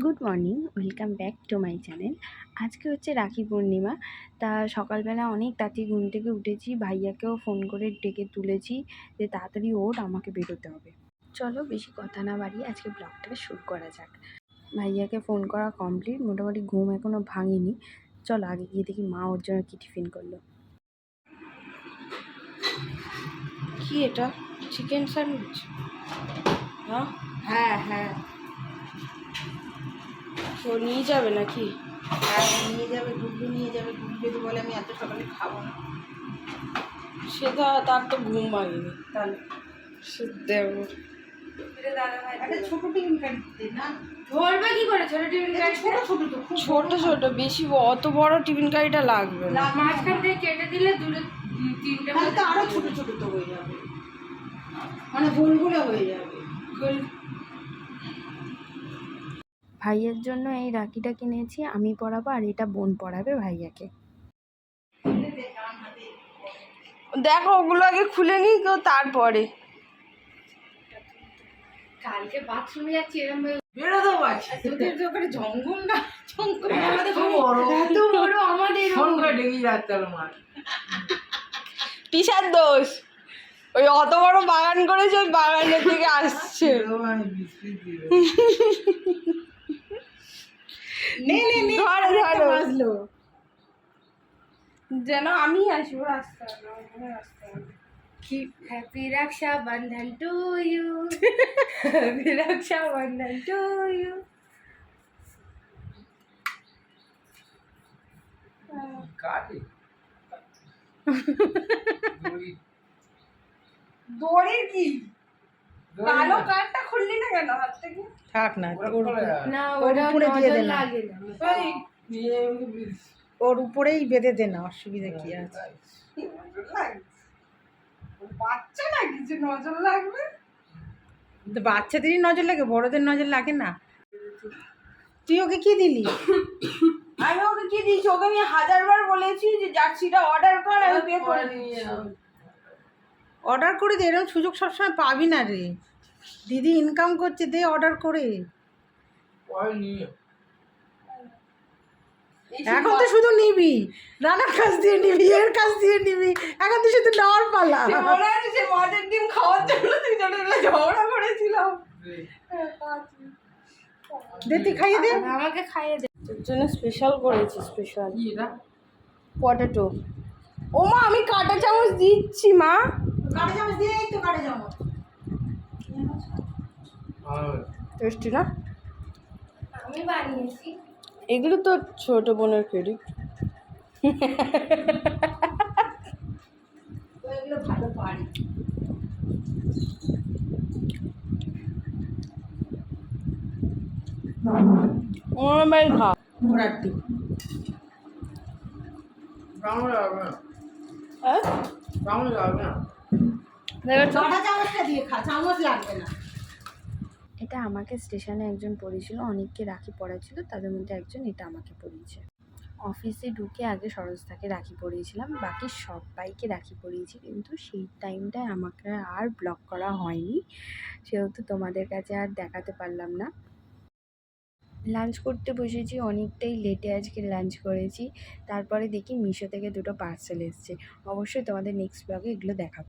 Good morning welcome back to my channel আজকে হচ্ছে রাখি পূর্ণিমা। তা সকালবেলা অনেক তাড়াতাড়ি ঘুম থেকে উঠেছি ভাইয়াকেও ফোন করে ডেকে তুলেছি যে তাড়াতাড়ি ওঠ আমাকে বেরোতে হবে। চলো বেশি কথা না বাড়িয়ে আজকে ব্লগটাকে শুরু করা যাক। ভাইয়াকে ফোন করা কমপ্লিট মোটামুটি ঘুম এখনও ভাঙিনি। চলো আগে গিয়ে দেখি মা ওর জন্য কী টিফিন করল। কি এটা? চিকেন স্যান্ডউইচ হ্যাঁ হ্যাঁ হ্যাঁ। ও নিয়ে যাবে নাকি? হ্যাঁ নিয়ে যাবে গুড্ডু নিয়ে যাবে গুড্ডু যদি বলে আমি এত সকালে খাব না। সে তো তার তো ঘুম ভাঙেনি। তাহলে। সে দেব ছোট টিফিন কারি দিতে না। করে ছোট টিফিন এটা ছোট ছোট তো খুব ছোট ছোট বেশি অত বড় টিফিন কারিটা লাগবে। মাঝখান থেকে কেটে দিলে দুটো তিনটে আরও ছোট ছোট তো হয়ে যাবে। মানে গোলগুলো হয়ে যাবে। ভাইয়ের জন্য এই রাখিটা কিনেছি আমি পরাবো আর এটা বোন পরাবে ভাইয়াকে। দেখো ওগুলো আগে খুলে নিই তো তারপরে। কালকে বাথরুমে যাচ্ছি এরকম বেরো তো তোদের তো ওখানে জঙ্গল না জঙ্গল এত এত বড় আমাদের ফোন ডেকে যাচ্ছে আমার পিসার দোষ। ওই অত বড় বাগান করেছে ওই বাগানের থেকে আসছে। নে নে নে ধরো, ধরো। বাজলো যেন আমি আসব রাস্তা রাস্তা। কি? হ্যাপি রক্ষা বন্ধন টু ইউ হ্যাপি রক্ষা বন্ধন টু ইউ কাটে দড়ির কি? কালো কাঠটা খুললি না কেন? হাত থেকে? থাক না ওর না ওর ওটা উপরে দিয়ে নজর দে না। লাগে ওর উপরেই বেঁধে দে না অসুবিধা কি আছে? বাচ্চা না কিছু? নজর লাগবে? তো বাচ্চাদেরই নজর লাগে বড়দের নজর লাগে না। তুই ওকে কি দিলি? আমি ওকে কি দিয়েছি? ওকে আমি হাজারবার বলেছি যে জার্সিটা অর্ডার কর আমি পে করে দিচ্ছি। অর্ডার করে দে এরকম সুযোগ সবসময় পাবি না রে। দিদি ইনকাম করছে দে অর্ডার করে। এখন তো শুধু নিবি। রানার কাছ দিয়ে নিবি এর কাছ দিয়ে নিবি। এখন তো শুধু নেওয়ার পালা। সে মাছের ডিম খাওয়ার জন্য দুজনে ঝগড়া করেছিলাম। দে খাইয়ে দে। আমাকে খাইয়ে দে। তোর জন্য স্পেশাল করেছি স্পেশাল পটেটো ও মা আমি কাঁটা চামচ দিচ্ছি মা। কাটে চামচ দিয়ে তো কাটে চামচ। টেস্টি না? আমি বানিয়েছি। এগুলো তো ছোট বোনের ক্রেডিট ও এগুলো ভালো পারি। ভাই খা হ্যাঁ? দিয়ে খা চামচ লাগবে না। এটা আমাকে স্টেশনে একজন পড়িয়েছিল অনেককে রাখি পড়াচ্ছিল তাদের মধ্যে একজন এটা আমাকে পড়িয়েছে। অফিসে ঢুকে আগে সরজদাকে রাখি পরিয়েছিলাম বাকি সবাইকে রাখি পরিয়েছি কিন্তু সেই টাইমটায় আমাকে আর ব্লক করা হয়নি। সেহেতু তোমাদের কাছে আর দেখাতে পারলাম না। লাঞ্চ করতে বসেছি অনেকটাই লেটে আজকে লাঞ্চ করেছি তারপরে দেখি মিশো থেকে দুটো পার্সেল এসছে। অবশ্যই তোমাদের নেক্সট ব্লগে এগুলো দেখাবো।